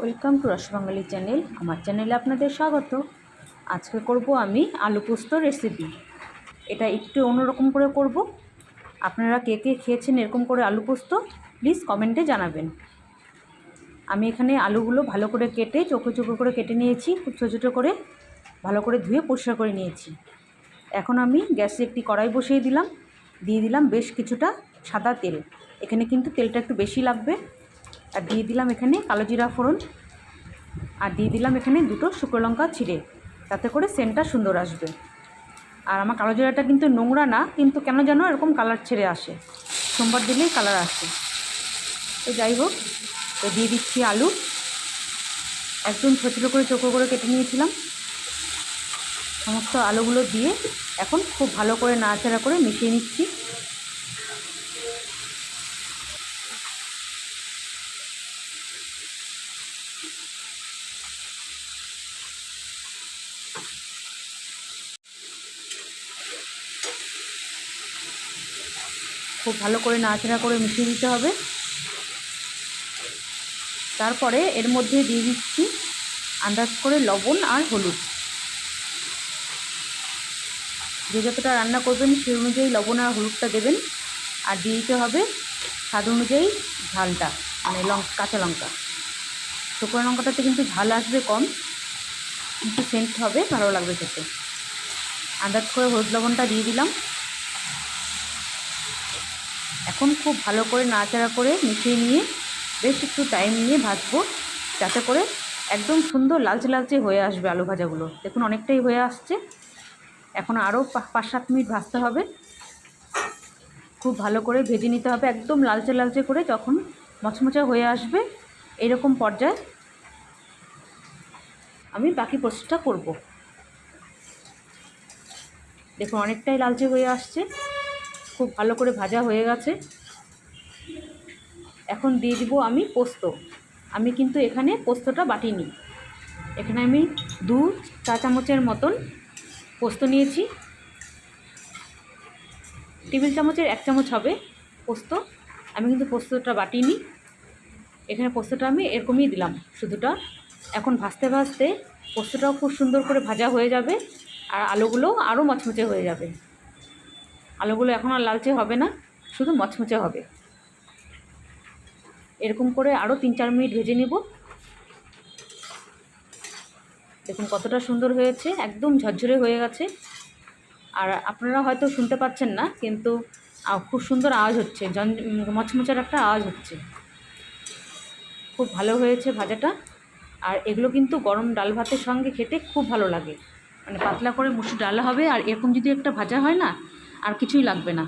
Welcome to রসবাঙালি channel. আমার চ্যানেলে আপনাদের স্বাগত। আজকে করব আমি আলু পোস্ত রেসিপি। এটা একটু অন্যরকম করে করব। আপনারা কে কে খেয়েছেন এরকম করে আলু পোস্ত, প্লিজ কমেন্টে জানাবেন। আমি এখানে আলুগুলো ভালো করে কেটে, চোখো চোখো করে কেটে নিয়েছি, খুব ছোটো ছোটো করে, ভালো করে ধুয়ে পরিষ্কার করে নিয়েছি। এখন আমি গ্যাসে একটি কড়াই বসিয়ে দিলাম। দিয়ে দিলাম বেশ কিছুটা সাদা তেল। এখানে কিন্তু তেলটা একটু বেশি লাগবে। আর দিয়ে দিলাম এখানে কালো জিরা ফোড়ন। আর দিয়ে দিলাম এখানে দুটো শুকনো লঙ্কা ছিঁড়ে। তাতে করে সেন্টটা সুন্দর আসবে। আর আমার কালো জিরাটা কিন্তু নোংরা না, কিন্তু কেন যেন এরকম কালার ছেড়ে আসে। সোমবার দিলেই কালার আসে। তো যাই হোক, তো দিয়ে দিচ্ছি আলু। একদম ছোটো ছোটো করে চোখো করে কেটে নিয়েছিলাম। সমস্ত আলুগুলো দিয়ে এখন খুব ভালো করে নাড়াচাড়া করে মিশিয়ে নিচ্ছি। খুব ভালো করে নাড়াচাড়া করে মিশিয়ে দিতে হবে। তারপরে এর মধ্যে দিয়ে দিচ্ছি আন্দাজ করে লবণ আর হলুদ। যে যতটা রান্না করবেন সেই অনুযায়ী লবণ আর হলুদটা দেবেন। আর দিয়ে দিতে হবে স্বাদ অনুযায়ী ঝালটা মানে লঙ্কা কাঁচা লঙ্কা। শুকনো লঙ্কাটাতে কিন্তু ঝাল আসবে কম, কিন্তু সেন্ট হবে ভালো লাগবে খেতে। আন্দাজ করে হলুদ লবণটা দিয়ে দিলাম। এখন খুব ভালো করে নাড়াচাড়া করে মিশিয়ে নিয়ে বেশ একটু টাইম নিয়ে ভাজবো, যাতে করে একদম সুন্দর লালচে লালচে হয়ে আসবে আলু ভাজাগুলো। দেখুন অনেকটাই হয়ে আসছে। এখন আরও পাঁচ সাত মিনিট ভাজতে হবে। খুব ভালো করে ভেজে নিতে হবে একদম লালচে লালচে করে যখন মচমচা হয়ে আসবে এরকম পর্যায়ে আমি বাকি প্রসেসটা করব। দেখুন অনেকটাই লালচে হয়ে আসছে। খুব ভালো করে ভাজা হয়ে গেছে। এখন দিয়ে দিব আমি পোস্ত। আমি কিন্তু এখানে পোস্তটা বাটিনি। এখানে আমি দু চা চামচের মতন পোস্ত নিয়েছি। টেবিল চামচের এক চামচ হবে পোস্ত। আমি কিন্তু পোস্তটা বাটিনি। এখানে পোস্তটা আমি এরকমই দিলাম। শুধুটা এখন ভাজতে ভাজতে পোস্তটাও খুব সুন্দর করে ভাজা হয়ে যাবে আর আলুগুলো আরও মচমচে হয়ে যাবে। আলুগুলো এখন আর লালচে হবে না, শুধু মচমচে হবে। এরকম করে আরও তিন চার মিনিট ভেজে নেব। দেখুন কতটা সুন্দর হয়েছে, একদম ঝরঝরে হয়ে গেছে। আর আপনারা হয়তো শুনতে পাচ্ছেন না, কিন্তু খুব সুন্দর আওয়াজ হচ্ছে জন মচমচার একটা আওয়াজ হচ্ছে। খুব ভালো হয়েছে ভাজাটা। আর এগুলো কিন্তু গরম ডাল ভাতের সঙ্গে খেতে খুব ভালো লাগে। মানে পাতলা করে মুসুর ডাল হবে, আর এরকম যদি একটা ভাজা হয় না আর কিছুই লাগবে না।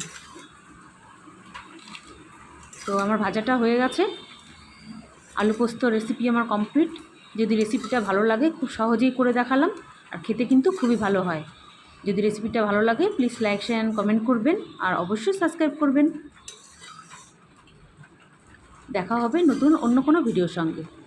তো আমার ভাজাটা হয়ে গেছে। আলু পোস্ত রেসিপি আমার কমপ্লিট যদি রেসিপিটা ভালো লাগে, খুব সহজেই করে দেখালাম। আর খেতে কিন্তু খুবই ভালো হয়। যদি রেসিপিটা ভালো লাগে please like share and comment করবেন। আর অবশ্যই সাবস্ক্রাইব করবেন। দেখা হবে নতুন অন্য কোনো ভিডিওর সঙ্গে।